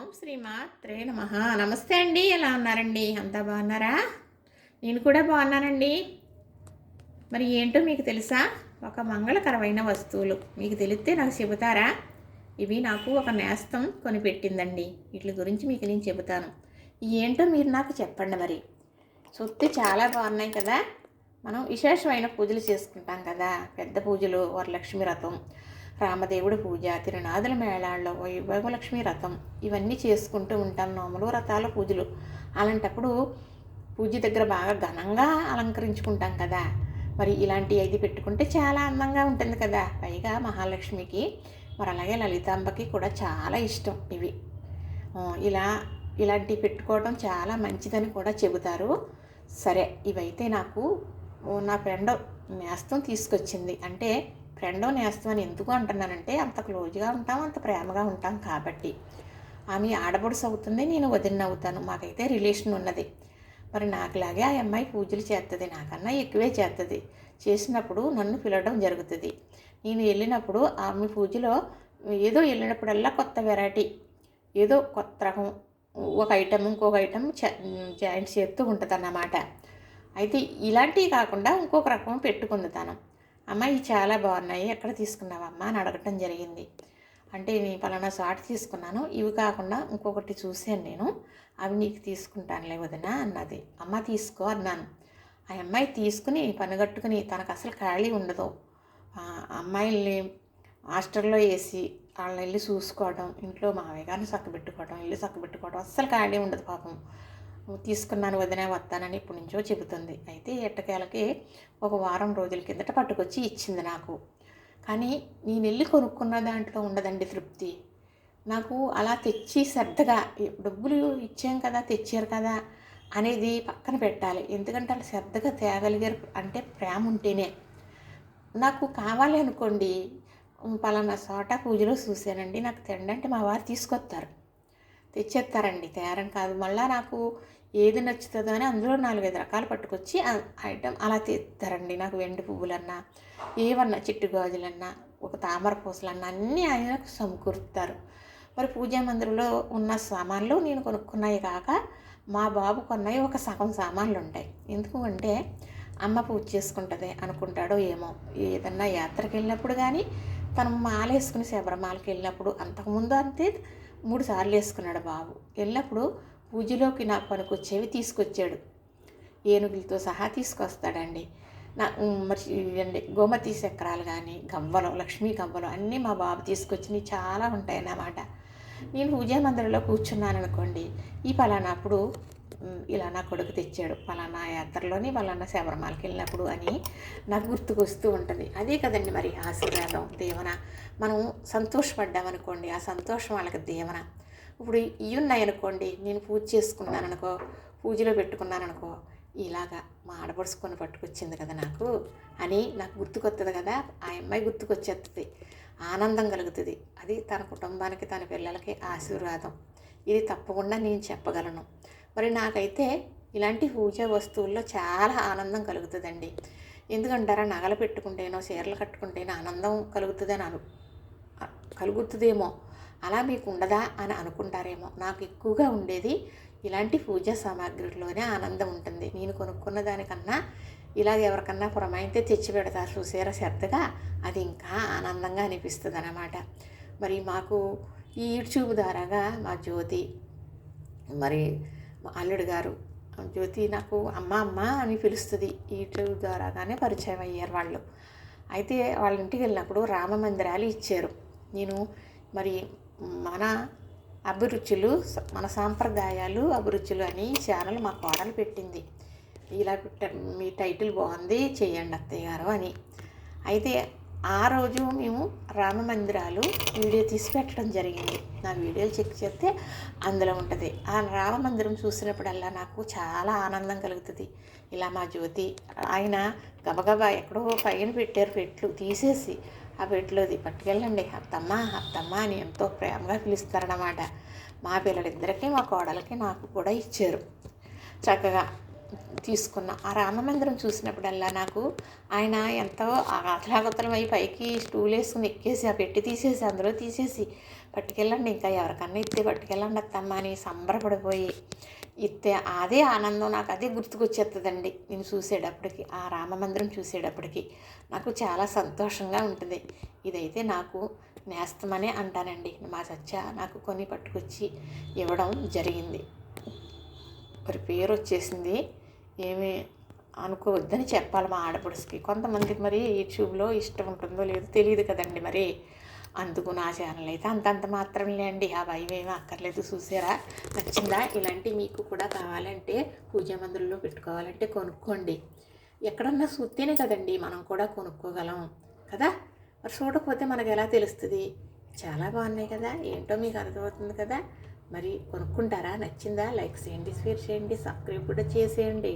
ఓం శ్రీమాత్రే నమ. నమస్తే అండి. ఎలా ఉన్నారండి? అంతా బాగున్నారా? నేను కూడా బాగున్నానండి. మరి ఏంటో మీకు తెలుసా? ఒక మంగళకరమైన వస్తువులు. మీకు తెలిస్తే నాకు చెబుతారా? ఇవి నాకు ఒక నేస్తం కొనిపెట్టిందండి. వీటి గురించి మీకు నేను చెబుతాను. ఏంటో మీరు నాకు చెప్పండి మరి. చూస్తే చాలా బాగున్నాయి కదా. మనం విశేషమైన పూజలు చేసుకుంటాం కదా. పెద్ద పూజలు వరలక్ష్మి రథం రామదేవుడి పూజ తిరునాదుల మేళాల్లో వైభవలక్ష్మి రథం ఇవన్నీ చేసుకుంటూ ఉంటాం నోములు రథాల పూజలు. అలాంటప్పుడు పూజ దగ్గర బాగా ఘనంగా అలంకరించుకుంటాం కదా. మరి ఇలాంటి ఐదు పెట్టుకుంటే చాలా అందంగా ఉంటుంది కదా. పైగా మహాలక్ష్మికి మరి అలాగే లలితాంబకి కూడా చాలా ఇష్టం ఇవి. ఇలా ఇలాంటివి పెట్టుకోవడం చాలా మంచిదని కూడా చెబుతారు. సరే ఇవైతే నాకు నా ఫ్రెండ్ నేస్తం తీసుకొచ్చింది. అంటే ఫ్రెండో నేస్తం అని ఎందుకు అంటున్నానంటే అంత క్లోజ్గా ఉంటాం అంత ప్రేమగా ఉంటాం కాబట్టి. ఆమె ఆడబడుసు అవుతుంది నేను వదిన అవుతాను. మాకైతే రిలేషన్ ఉన్నది. మరి నాకులాగే ఆ అమ్మాయి పూజలు చేస్తుంది నాకన్నా ఎక్కువే చేస్తుంది చేసినప్పుడు నన్ను పిలవడం జరుగుతుంది. నేను వెళ్ళినప్పుడు ఆమె పూజలో ఏదో వెళ్ళినప్పుడల్లా కొత్త వెరైటీ ఏదో కొత్త రకం ఒక ఐటమ్ ఇంకొక ఐటమ్ జాయింట్ చేస్తూ ఉంటుంది అన్నమాట అయితే ఇలాంటివి కాకుండా ఇంకొక రకం పెట్టుకుంది తను. అమ్మ ఇవి చాలా బాగున్నాయి ఎక్కడ తీసుకున్నావమ్మా అని అడగటం జరిగింది. అంటే నేను పలానా షార్ట్ తీసుకున్నాను ఇవి కాకుండా ఇంకొకటి చూశాను నేను అవి నీకు తీసుకుంటానులే వదిన అన్నది. అమ్మ తీసుకో అన్నాను. ఆ అమ్మాయి తీసుకుని పనిగట్టుకుని తనకు అసలు ఖాళీ ఉండదు. అమ్మాయిల్ని హాస్టల్లో వేసి వాళ్ళని వెళ్ళి చూసుకోవడం ఇంట్లో మావయ్య గారిని చక్కబెట్టుకోవడం ఇల్లు చక్కబెట్టుకోవడం అస్సలు ఖాళీ ఉండదు పాపం. తీసుకున్నాను వదిన వస్తానని ఇప్పటి నుంచో చెబుతుంది. అయితే ఎట్టకేలకి ఒక వారం రోజుల కిందట పట్టుకొచ్చి ఇచ్చింది నాకు. కానీ నేను వెళ్ళి కొనుక్కున్న దాంట్లో ఉండదండి తృప్తి. నాకు అలా తెచ్చి శ్రద్ధగా డబ్బులు ఇచ్చాం కదా తెచ్చారు కదా అనేది పక్కన పెట్టాలి. ఎందుకంటే అలా శ్రద్ధగా తేగలిగారు అంటే ప్రేమ ఉంటేనే. నాకు కావాలి అనుకోండి పలానా చోట పూజలో చూశానండి నాకు తిండంటే మా వారు తీసుకొస్తారు. తెచ్చేస్తారండి తయారని కాదు. మళ్ళీ నాకు ఏది నచ్చుతుందో అని అందులో నాలుగైదు రకాలు పట్టుకొచ్చి ఐటెం ఐటమ్ అలా తీస్తారండి. నాకు వెండి పువ్వులన్నా ఏవన్నా చిట్టు గాజులన్నా ఒక తామర పూసలన్నా అన్నీ ఆయనకు సమకూరుతారు. మరి పూజా మందిరంలో ఉన్న సామాన్లు నేను కొనుక్కున్నాయి కాక మా బాబు కొన్నాయి ఒక సగం సామాన్లు ఉంటాయి. ఎందుకు అంటే అమ్మ పూజ చేసుకుంటుంది అనుకుంటాడో ఏమో. ఏదన్నా యాత్రకు వెళ్ళినప్పుడు కానీ తను మాల వేసుకుని శబరిమాలకి వెళ్ళినప్పుడు అంతకుముందు అంతే మూడు సార్లు వేసుకున్నాడు బాబు. వెళ్ళినప్పుడు పూజలోకి నాకు పనికొచ్చేవి తీసుకొచ్చాడు. ఏనుగులతో సహా తీసుకొస్తాడండి. నా మరి గోమతి చక్రాలు కానీ గవ్వలు లక్ష్మీ గవ్వలు అన్నీ మా బాబు తీసుకొచ్చినవి చాలా ఉంటాయి అన్నమాట. నేను పూజా మందిరంలో కూర్చున్నాను అనుకోండి ఈ పలానాప్పుడు ఇలా నా కొడుకు తెచ్చాడు పలానా యాత్రలోని పలానా శబరిమాలకి వెళ్ళినప్పుడు అని నాకు గుర్తుకొస్తూ ఉంటుంది. అదే కదండి మరి ఆశీర్వాదం దేవన. మనం సంతోషపడ్డామనుకోండి ఆ సంతోషం వాళ్ళకి దేవన. ఇప్పుడు ఇవి ఉన్నాయనుకోండి నేను పూజ చేసుకున్నాను అనుకో పూజలో పెట్టుకున్నాను అనుకో ఇలాగా మా ఆడపడుచుకొని పట్టుకొచ్చింది కదా నాకు అని నాకు గుర్తుకొస్తుంది కదా ఆ అమ్మాయి గుర్తుకొచ్చేస్తుంది ఆనందం కలుగుతుంది. అది తన కుటుంబానికి తన పిల్లలకి ఆశీర్వాదం. ఇది తప్పకుండా నేను చెప్పగలను. మరి నాకైతే ఇలాంటి పూజా వస్తువుల్లో చాలా ఆనందం కలుగుతుందండి. ఎందుకంటారా నగలు పెట్టుకుంటేనో చీరలు కట్టుకుంటేనో ఆనందం కలుగుతుందని అను కలుగుతుందేమో. అలా మీకు ఉండదా అని అనుకుంటారేమో. నాకు ఎక్కువగా ఉండేది ఇలాంటి పూజా సామాగ్రిలోనే ఆనందం ఉంటుంది. నేను కొనుక్కున్న దానికన్నా ఇలాగ ఎవరికన్నా పురమైతే తెచ్చి పెడతారు చూసారా శ్రద్ధగా అది ఇంకా ఆనందంగా అనిపిస్తుంది అన్నమాట మరి మాకు ఈ యూట్యూబ్ ద్వారాగా మా జ్యోతి మరి మా అల్లుడు గారు జ్యోతి నాకు అమ్మ అమ్మ అని పిలుస్తుంది. యూట్యూబ్ ద్వారాగానే పరిచయం అయ్యారు వాళ్ళు. అయితే వాళ్ళ ఇంటికి వెళ్ళినప్పుడు రామ మందిరాలు ఇచ్చారు. నేను మరి మన అభిరుచులు మన సాంప్రదాయాలు అభిరుచులు అని ఛానల్ మా కోడలు పెట్టింది. ఇలా మీ టైటిల్ బాగుంది చేయండి అత్తయ్య గారు అని. అయితే ఆ రోజు మేము రామ మందిరాలు వీడియో తీసి పెట్టడం జరిగింది. నా వీడియోలు చెక్ చేస్తే అందులో ఉంటుంది. ఆ రామ మందిరం చూసినప్పుడల్లా నాకు చాలా ఆనందం కలుగుతుంది. ఇలా మా జ్యోతి ఆయన గబగబా ఎక్కడో పైన పెట్టారు పెట్లు తీసేసి ఆ పెట్లోది పట్టుకెళ్ళండి అత్తమ్మ అత్తమ్మ అని ఎంతో ప్రేమగా పిలుస్తారన్నమాట. మా పిల్లలిద్దరికీ మా కోడలకి నాకు కూడా ఇచ్చారు. చక్కగా తీసుకున్న. ఆ రామ మందిరం చూసినప్పుడల్లా నాకు ఆయన ఎంతో అతలాగతలం అయి పైకి స్టూల్ వేసుకుని ఎక్కేసి ఆ పెట్టి తీసేసి అందులో తీసేసి పట్టుకెళ్ళండి ఇంకా ఎవరికన్నా ఇస్తే పట్టుకెళ్ళండి అత్తమ్మ అని సంబరపడిపోయి ఇస్తే అదే ఆనందం నాకు అదే గుర్తుకొచ్చేస్తుందండి నేను చూసేటప్పటికి ఆ రామమందిరం చూసేటప్పటికి నాకు చాలా సంతోషంగా ఉంటుంది. ఇదైతే నాకు నేస్తమనే అంటానండి. మా సత్య నాకు కొన్ని పట్టుకొచ్చి ఇవ్వడం జరిగింది. మరి పేరు వచ్చేసింది ఏమీ అనుకోవద్దని చెప్పాలి మా ఆడపడుసుకి కొంతమందికి మరి యూట్యూబ్లో ఇష్టం ఉంటుందో లేదో తెలియదు కదండి మరి. అందుకు నా ఛానల్ అయితే అంతంత మాత్రమే అండి. ఆ భయం ఏమీ అక్కర్లేదు. చూసారా? నచ్చిందా? ఇలాంటి మీకు కూడా కావాలంటే పూజ మందుల్లో పెట్టుకోవాలంటే కొనుక్కోండి. ఎక్కడన్నా చూస్తేనే కదండి మనం కూడా కొనుక్కోగలం కదా? మరి చూడకపోతే మనకు ఎలా తెలుస్తుంది? చాలా బాగున్నాయి కదా? ఏంటో మీకు అర్థమవుతుంది కదా? మరి కొనుక్కుంటారా? నచ్చిందా? లైక్ చేయండి షేర్ చేయండి సబ్స్క్రైబ్ కూడా చేసేయండి.